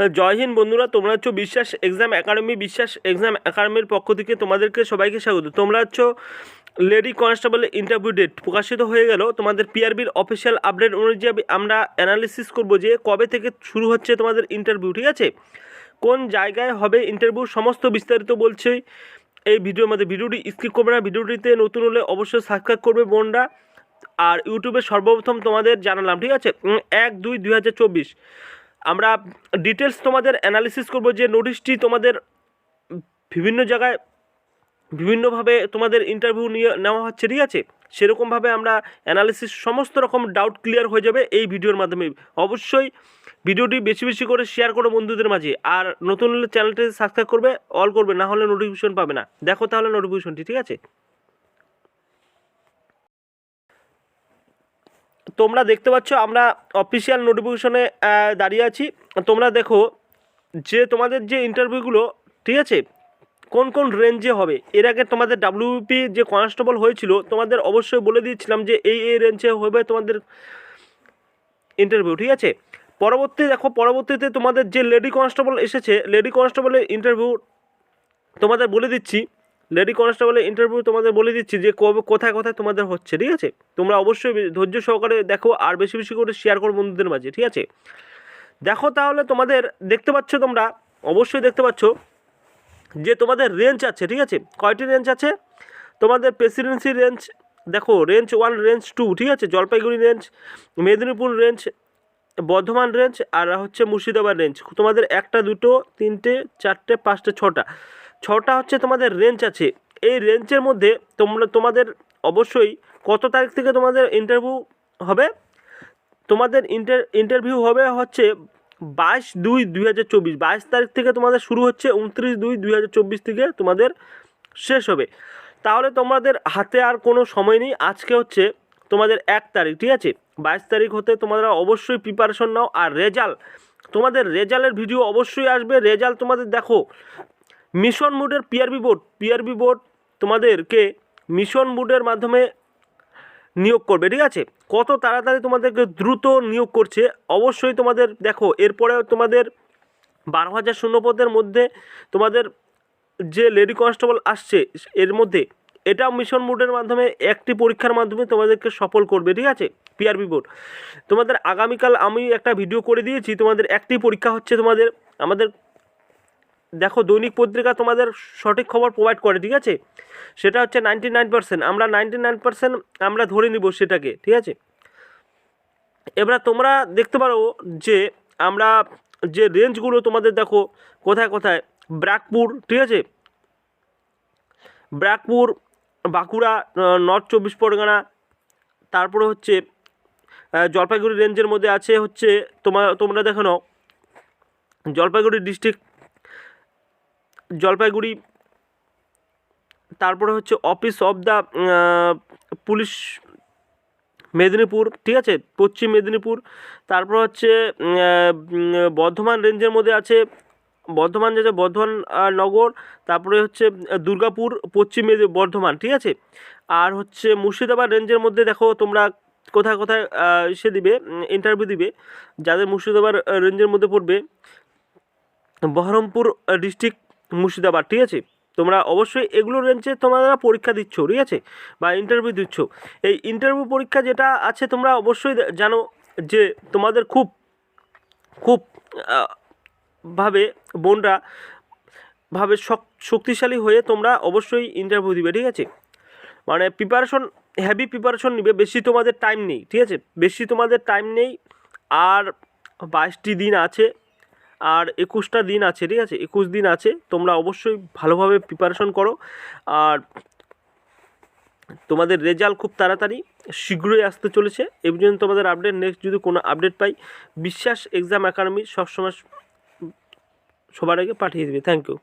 হ্যাঁ, জয় হিন্দ বন্ধুরা তোমরা হচ্ছ বিশ্বাস এক্সাম একাডেমি বিশ্বাস এক্সাম একাডেমির পক্ষ থেকে তোমাদেরকে সবাইকে স্বাগত। তোমরা হচ্ছ লেডি কনস্টেবল ইন্টারভিউ ডেট প্রকাশিত হয়ে গেল। তোমাদের পিআরবির অফিসিয়াল আপডেট অনুযায়ী আমরা অ্যানালিসিস করব যে কবে থেকে শুরু হচ্ছে তোমাদের ইন্টারভিউ ঠিক আছে? কোন জায়গায় হবে ইন্টারভিউ সমস্ত বিস্তারিত বলছে এই ভিডিওর মধ্যে। ভিডিওটি স্কিপ করবে না ভিডিওটিতে নতুন হলে অবশ্যই সাবস্ক্রাইব করবে বোনরা। আর ইউটিউবে সর্বপ্রথম তোমাদের জানালাম ঠিক আছে? এক দুই দুই হাজার চব্বিশ। আমরা ডিটেলস তোমাদের অ্যানালিসিস করব যে নোটিশটি তোমাদের বিভিন্ন জায়গায় বিভিন্নভাবে তোমাদের ইন্টারভিউ নিয়ে নেওয়া হচ্ছে, ঠিক আছে? সেরকমভাবে আমরা অ্যানালিসিস সমস্ত রকম ডাউট ক্লিয়ার হয়ে যাবে এই ভিডিওর মাধ্যমে। অবশ্যই ভিডিওটি বেশি বেশি করে শেয়ার করো বন্ধুদের মাঝে। আর নতুন চ্যানেলটি সাবস্ক্রাইব করবে অল করবে, না হলে নোটিফিকেশন পাবে না। দেখো তাহলে নোটিফিকেশনটি ঠিক আছে? তোমরা দেখতে পাচ্ছ, আমরা অফিসিয়াল নোটিফিকেশনে দাঁড়িয়ে আছি। তোমরা দেখো যে তোমাদের যে ইন্টারভিউগুলো ঠিক আছে? কোন কোন রেঞ্জে হবে? এর আগে তোমাদের ডাব্লিউপি যে কনস্টেবল হয়েছিল, তোমাদের অবশ্যই বলে দিয়েছিলাম যে এই এই রেঞ্জে হবে তোমাদের ইন্টারভিউ ঠিক আছে? পরবর্তী, দেখো, পরবর্তীতে তোমাদের যে লেডি কনস্টেবল এসেছে লেডি কনস্টেবলের ইন্টারভিউ তোমাদের বলে দিচ্ছি। লেডি কনস্টেবলের ইন্টারভিউ তোমাদের বলে দিচ্ছি যে কোথায় কোথায় তোমাদের হচ্ছে, ঠিক আছে? তোমরা অবশ্যই ধৈর্য সহকারে দেখো আর বেশি বেশি করে শেয়ার করো বন্ধুদের মাঝে, ঠিক আছে? দেখো তাহলে তোমাদের দেখতে পাচ্ছ তোমরা, অবশ্যই দেখতে পাচ্ছ যে তোমাদের রেঞ্জ আছে, ঠিক আছে? কয়টি রেঞ্জ আছে? তোমাদের প্রেসিডেন্সি রেঞ্জ দেখো রেঞ্জ ওয়ান রেঞ্জ টু ঠিক আছে? Jalpaiguri range Medinipur range Bardhaman range আর হচ্ছে মুর্শিদাবাদ রেঞ্জ তোমাদের একটা, দুটো, তিনটে, চারটে, পাঁচটা, ছটা। ছটা হচ্ছে তোমাদের রেঞ্জ আছে। এই রেঞ্জের মধ্যে তোমরা, তোমাদের অবশ্যই কত তারিখ থেকে তোমাদের ইন্টারভিউ হবে? তোমাদের ইন্টার ইন্টারভিউ হবে হচ্ছে বাইশ দুই দুই হাজার চব্বিশ। বাইশ তারিখ থেকে তোমাদের শুরু হচ্ছে উনত্রিশ দুই দুই হাজার চব্বিশ থেকে তোমাদের শেষ হবে। তাহলে তোমাদের হাতে আর কোনো সময় নেই। আজকে হচ্ছে তোমাদের এক তারিখ, ঠিক আছে? বাইশ তারিখ হতে তোমরা অবশ্যই প্রিপারেশন নাও। আর রেজাল্ট, তোমাদের রেজাল্টের ভিডিও অবশ্যই আসবে। রেজাল্ট তোমাদের দেখো মিশন মুডের পিআরবি বোর্ড পিআরবি বোর্ড তোমাদেরকে মিশন মুডের মাধ্যমে নিয়োগ করবে, ঠিক আছে? কত তাড়াতাড়ি তোমাদেরকে দ্রুত নিয়োগ করছে, অবশ্যই তোমাদের, দেখো এরপরে তোমাদের বারো হাজার শূন্যপদের মধ্যে তোমাদের যে লেডি কনস্টেবল আসছে, এর মধ্যে, এটাও মিশন মোডের মাধ্যমে একটি পরীক্ষার মাধ্যমে তোমাদেরকে সফল করবে, ঠিক আছে? পিআরবি বোর্ড তোমাদের আগামীকাল আমি একটা ভিডিও করে দিয়েছি, তোমাদের একটি পরীক্ষা হচ্ছে তোমাদের, আমাদের দেখো দৈনিক পত্রিকা তোমাদের সঠিক খবর প্রোভাইড করে, ঠিক আছে? সেটা হচ্ছে নাইনটি নাইন পার্সেন্ট আমরা নাইনটি নাইন পার্সেন্ট আমরা ধরে নিব সেটাকে, ঠিক আছে? এবার তোমরা দেখতে পারো যে আমরা যে রেঞ্জগুলো তোমাদের দেখো, কোথায় কোথায়? ব্রাকপুর, ঠিক আছে? ব্রাকপুর, বাঁকুড়া নর্থ চব্বিশ পরগনা, তারপরে হচ্ছে জলপাইগুড়ি রেঞ্জের মধ্যে আছে হচ্ছে তোমার তোমরা দেখো নাও, জলপাইগুড়ি ডিস্ট্রিক্ট জলপাইগুড়ি, তারপরে হচ্ছে office of the police Medinipur, ঠিক আছে? পশ্চিম মেদিনীপুর, তারপর হচ্ছে বর্ধমান রেঞ্জের মধ্যে আছে, বর্ধমান যে বর্ধমান নগর, তারপরে হচ্ছে দুর্গাপুর, পশ্চিম মেদি বর্ধমান, ঠিক আছে? আর হচ্ছে মুর্শিদাবাদ রেঞ্জের মধ্যে দেখো তোমরা কোথায় কোথায় সে দিবে ইন্টারভিউ দিবে, যাদের মুর্শিদাবাদ রেঞ্জের মধ্যে পড়বে, বহরমপুর ডিস্ট্রিক্ট মুর্শিদাবাদ, ঠিক আছে? তোমরা অবশ্যই এগুলো রেঞ্জে তোমরা পরীক্ষা দিচ্ছ, ঠিক আছে? বা ইন্টারভিউ দিচ্ছ। এই ইন্টারভিউ পরীক্ষা যেটা আছে, তোমরা অবশ্যই জানো যে তোমাদের খুব খুব ভাবে বোনরা, ভাবে শক্তিশালী হয়ে তোমরা অবশ্যই ইন্টারভিউ দিবে, ঠিক আছে? মানে প্রিপারেশন হেভি প্রিপারেশন নিবে, বেশি তোমাদের টাইম নেই, ঠিক আছে? বেশি তোমাদের টাইম নেই, আর বাইশটি দিন আছে আর একুশটা দিন আছে, ঠিক আছে? একুশ দিন আছে, তোমরা অবশ্যই ভালোভাবে প্রিপারেশন করো। আর তোমাদের রেজাল্ট খুব তাড়াতাড়ি, শীঘ্রই আসতে চলেছে। এই পর্যন্ত তোমাদের আপডেট নেক্সট যদি কোনো আপডেট পাই, বিশ্বাস এক্সাম একাডেমি সবসময় সবার আগে পাঠিয়ে দেবে। Thank you